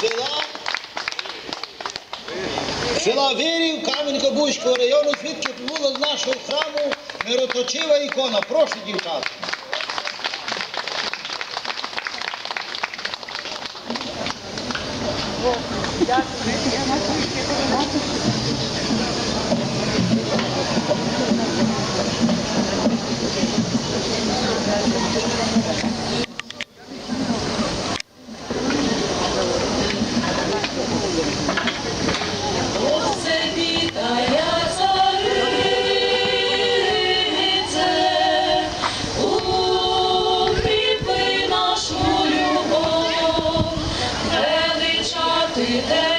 села, села Вирів Кам'янка-Бузького району, звідки прибула з нашого храму мироточива ікона. Прошу, дівчата. Yeah.